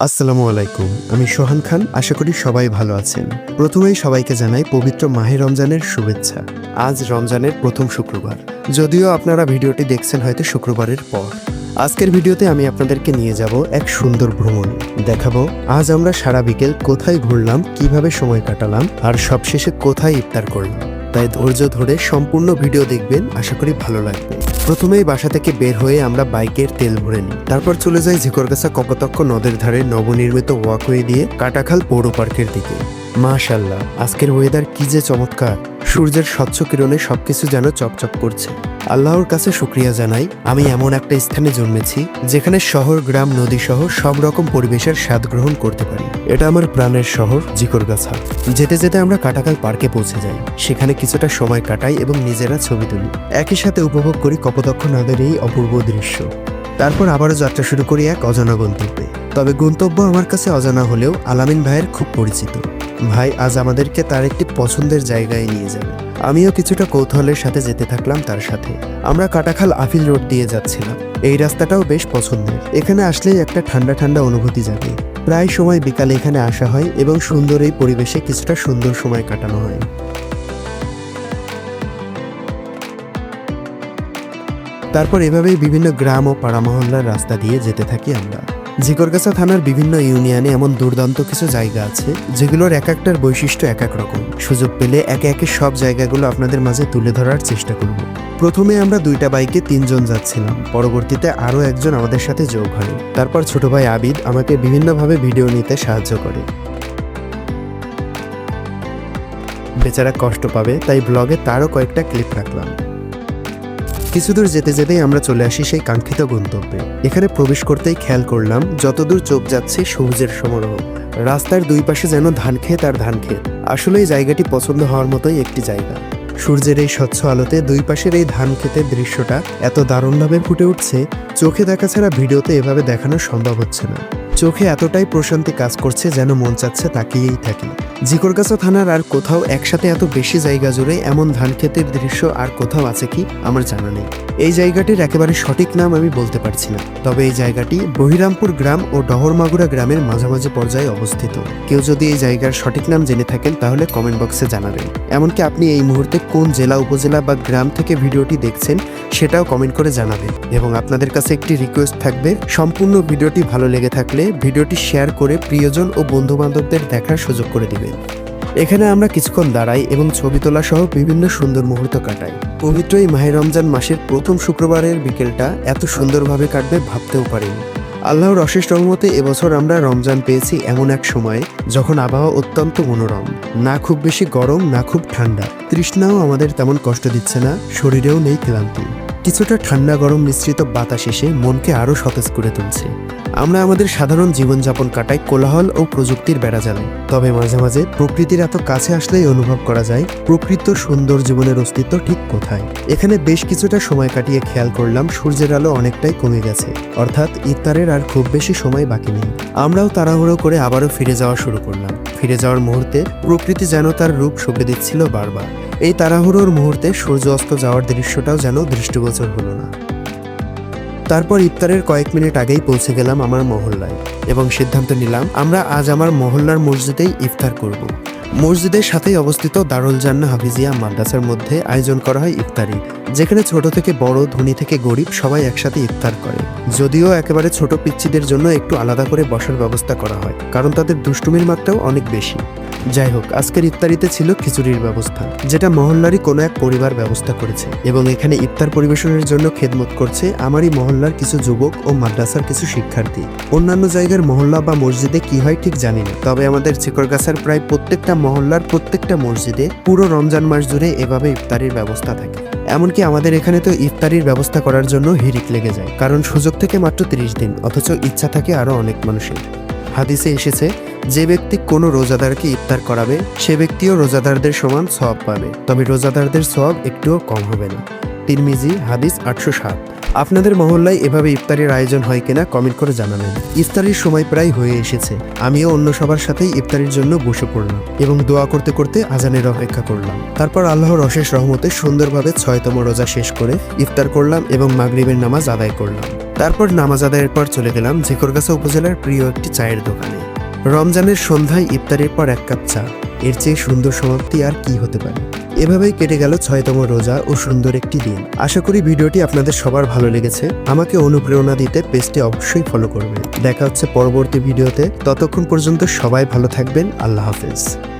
আসসালামু আলাইকুম, আমি সোহান খান, আশা করি সবাই ভালো আছেন। প্রথমেই সবাইকে জানাই পবিত্র মাহে রমজানের শুভেচ্ছা। আজ রমজানের প্রথম শুক্রবার। যদিও আপনারা ভিডিওটি দেখছেন হয়তো শুক্রবারের পর। আজকের ভিডিওতে আমি আপনাদেরকে নিয়ে যাব এক সুন্দর ভ্রমণ। দেখাবো, আজ আমরা সারা বিকেল কোথায় ঘুরলাম, কীভাবে সময় কাটালাম, আর সবশেষে কোথায় ইফতার করলাম। তাই ধৈর্য ধরে সম্পূর্ণ ভিডিও দেখবেন, আশা করি ভালো লাগবে। প্রথমেই বাসা থেকে বের হয়ে আমরা বাইকের তেল ভরে নিই। তারপর চলে যাই ঝিকরগাছা কপতক্ষ নদের ধারে নবনির্মিত ওয়াকওয়ে দিয়ে কাটাখাল পৌর পার্কের দিকে। মাশাল্লাহ আজকের ওয়েদার কি যে চমৎকার। সূর্যের স্বচ্ছ কিরণে সবকিছু যেন চকচক করছে। আল্লাহর কাছে শুক্রিয়া জানাই, আমি এমন একটা স্থানে জন্মেছি যেখানে শহর, গ্রাম নদী সহ সব রকম পরিবেশের স্বাদ গ্রহণ করতে পারি। এটা আমার প্রাণের শহর জিকরগাছা যেতে যেতে আমরা কাটাকাল পার্কে পৌঁছে যাই। সেখানে কিছুটা সময় কাটাই এবং নিজেরা ছবি তুলি। একই সাথে উপভোগ করি কপদক্ষ নদের এই অপূর্ব দৃশ্য। তারপর আবারও যাত্রা শুরু করি এক অজানা গন্তব্যে। তবে গন্তব্য আমার কাছে অজানা হলেও আলামিন ভাইয়ের খুব পরিচিত। ভাই, আজ আমাদেরকে তার একটি পছন্দের জায়গায় নিয়ে যাবে। আমিও কিছুটা কৌতূহলের সাথে যেতে থাকলাম তার সাথে। আমরা কাটাখাল আফিল রোড দিয়ে যাচ্ছিলাম। এই রাস্তাটাও বেশ পছন্দের। এখানে আসলেই একটা ঠান্ডা ঠান্ডা অনুভূতি জাগে। প্রায় সময় বিকালে এখানে আসা হয় এবং সুন্দর এই পরিবেশে কিছুটা সুন্দর সময় কাটানো হয়। তারপর এভাবেই বিভিন্ন গ্রাম ও পাড়া মহল্লার রাস্তা দিয়ে যেতে থাকি আমরা। ঝিকরগাছা থানার বিভিন্ন ইউনিয়নে এমন দুর্দান্ত কিছু জায়গা আছে, যেগুলোর এক একটার বৈশিষ্ট্য এক এক রকম। সুযোগ পেলে একে একে সব জায়গাগুলো আপনাদের মাঝে তুলে ধরার চেষ্টা করব। প্রথমে আমরা দুইটা বাইকে তিনজন যাচ্ছিলাম, পরবর্তীতে আরও একজন আমাদের সাথে যোগ হয়। তারপর ছোট ভাই আবিদ আমাকে বিভিন্নভাবে ভিডিও নিতে সাহায্য করে। বেচারা কষ্ট পাবে, তাই ব্লগে তারও কয়েকটা ক্লিপ রাখলাম। কিছু দূর যেতে যেতেই আমরা চলে আসি সেই কাঙ্ক্ষিত গন্তব্যে। এখানে প্রবেশ করতেই খেয়াল করলাম, যতদূর চোখ যাচ্ছে সবুজের সমারোহ। রাস্তার দুই পাশে যেন ধান ক্ষেত আর ধান ক্ষেত। আসলে এই জায়গাটি পছন্দ হওয়ার মতোই একটি জায়গা। সূর্যের এই স্বচ্ছ আলোতে দুই পাশের এই ধান ক্ষেতের দৃশ্যটা এত দারুণভাবে ফুটে উঠছে, চোখে দেখা ছাড়া ভিডিওতে এভাবে দেখানো সম্ভব হচ্ছে না। চোখে এতটাই প্রশান্তি কাজ করছে যেন মন চাচ্ছে তাকিয়েই থাকি। জিকরগাছা থানার আর কোথাও একসাথে এত বেশি জায়গা জুড়ে এমন ধান ক্ষেতের দৃশ্য আর কোথাও আছে কি? আমার জানা নেই। এই জায়গাটির একেবারে সঠিক নাম আমি বলতে পারছি না। তবে এই জায়গাটি বহিরামপুর গ্রাম ও ডহরমাগুরা গ্রামের মাঝামাঝি পর্যায়ে অবস্থিত। কেউ যদি এই জায়গার সঠিক নাম জেনে থাকেন, তাহলে কমেন্ট বক্সে জানাবেন। এমনকি আপনি এই মুহূর্তে কোন জেলা, উপজেলা বা গ্রাম থেকে ভিডিওটি দেখছেন, সেটাও কমেন্ট করে জানাবেন। এবং আপনাদের কাছে একটি রিকোয়েস্ট থাকবে, সম্পূর্ণ ভিডিওটি ভালো লেগে থাকলে ভিডিওটি শেয়ার করে প্রিয়জন ও বন্ধু বান্ধবদের দেখার সুযোগ করে দিবেন। এখানে আমরা কিছুক্ষণ দাঁড়াই এবং ছবি তোলা সহ বিভিন্ন সুন্দর মুহূর্ত কাটাই। পবিত্র এই মাহে রমজান মাসের প্রথম শুক্রবারের বিকেলটা এত সুন্দরভাবে কাটবে ভাবতেও পারিনি। আল্লাহর অশেষ রহমতে এবছর আমরা রমজান পেয়েছি এমন এক সময়ে যখন আবহাওয়া অত্যন্ত মনোরম, না খুব বেশি গরম, না খুব ঠান্ডা। তৃষ্ণাও আমাদের তেমন কষ্ট দিচ্ছে না, শরীরেও নেই ক্লান্তি। কিছুটা ঠান্ডা গরম মিশ্রিত বাতাস এসে মনকে আরও সতেজ করে তুলছে। আমরা আমাদের সাধারণ জীবনযাপন কাটাই কোলাহল ও প্রযুক্তির বেড়া বেড়াজালে। তবে মাঝে মাঝে প্রকৃতির এত কাছে আসলেই অনুভব করা যায়, প্রকৃত সুন্দর জীবনের অস্তিত্ব ঠিক কোথায়। এখানে বেশ কিছুটা সময় কাটিয়ে খেয়াল করলাম, সূর্যের আলো অনেকটাই কমে গেছে। অর্থাৎ ইফতারের আর খুব বেশি সময় বাকি নেই। আমরাও তাড়াহুড়ো করে আবারও ফিরে যাওয়া শুরু করলাম। ফিরে যাওয়ার মুহূর্তে প্রকৃতি যেন তার রূপ শোভে দিচ্ছিল বারবার। এই তাড়াহুড়োর মুহূর্তে সূর্য অস্ত যাওয়ার দৃশ্যটাও যেন দৃষ্টিগোচর হলো না। তারপর ইফতারের কয়েক মিনিট আগেই পৌঁছে গেলাম আমার মহল্লায় এবং সিদ্ধান্ত নিলাম, আমরা আজ আমার মহল্লার মসজিদেই ইফতার করব। মসজিদের সাথেই অবস্থিত দারুল জান্না হাফিজিয়া মাদ্রাসার মধ্যে আয়োজন করা হয় ইফতারি যেখানে ছোট থেকে বড়, ধনী থেকে গরিব সবাই একসাথে ইফতার করে। যদিও একেবারে ছোট পিচ্ছিদের জন্য একটু আলাদা করে বসার ব্যবস্থা করা হয়, কারণ তাদের দুষ্টুমির মাত্রাও অনেক বেশি। যাই হোক, আজকের ইফতারিতে ছিল খিচুড়ির ব্যবস্থা, যেটা মহল্লারই কোনো এক পরিবার ব্যবস্থা করেছে এবং এখানে ইফতার পরিবেশনের জন্য খেদমত করছে আমারই মহল্লার কিছু যুবক ও মাদ্রাসার কিছু শিক্ষার্থী। অন্যান্য জায়গার মহল্লা বা মসজিদে কি হয় ঠিক জানি না, তবে আমাদের চিকরগাছার প্রায় প্রত্যেকটা মহল্লার প্রত্যেকটা মসজিদে পুরো রমজান মাস জুড়ে এভাবে ইফতারির ব্যবস্থা থাকে। এমনকি আমাদের এখানে তো ইফতারির ব্যবস্থা করার জন্য হিরিক লেগে যায়, কারণ সুযোগ থেকে মাত্র তিরিশ দিন, অথচ ইচ্ছা থাকে আরও অনেক মানুষের। হাদিসে এসেছে, যে ব্যক্তি কোনো রোজাদারকে ইফতার করাবে, সে ব্যক্তিও রোজাদারদের সমান সব পাবে, তবে রোজাদারদের সব একটুও কম হবে না। তিরমিজি, হাদিস আটশো সাত। আপনাদের মহল্লায় এভাবে ইফতারির আয়োজন হয় কিনা কমেন্ট করে জানাবেন। ইফতারির সময় প্রায় হয়ে এসেছে। আমিও অন্য সবার সাথেই ইফতারির জন্য বসে পড়লাম এবং দোয়া করতে করতে আজানের অপেক্ষা করলাম। তারপর আল্লাহর অশেষ রহমতে সুন্দরভাবে ছয়তম রোজা শেষ করে ইফতার করলাম এবং মাগরিবের নামাজ আদায় করলাম। তারপর নামাজ আদায়ের পর চলে গেলাম ঝেকরগাছা উপজেলার প্রিয় একটি চায়ের দোকানে। রমজানের সন্ধ্যায় ইফতারের পর এক কাপ চা। এর চেয়ে সুন্দর সমাপ্তি আর কি হতে পারে? এভাবেই কেটে গেল ছয়তম রোজা ও সুন্দর একটি দিন। আশা করি ভিডিওটি আপনাদের সবার ভালো লেগেছে। আমাকে অনুপ্রেরণা দিতে পেজটি অবশ্যই ফলো করবেন। দেখা হচ্ছে পরবর্তী ভিডিওতে। ততক্ষণ পর্যন্ত সবাই ভালো থাকবেন। আল্লাহ হাফেজ।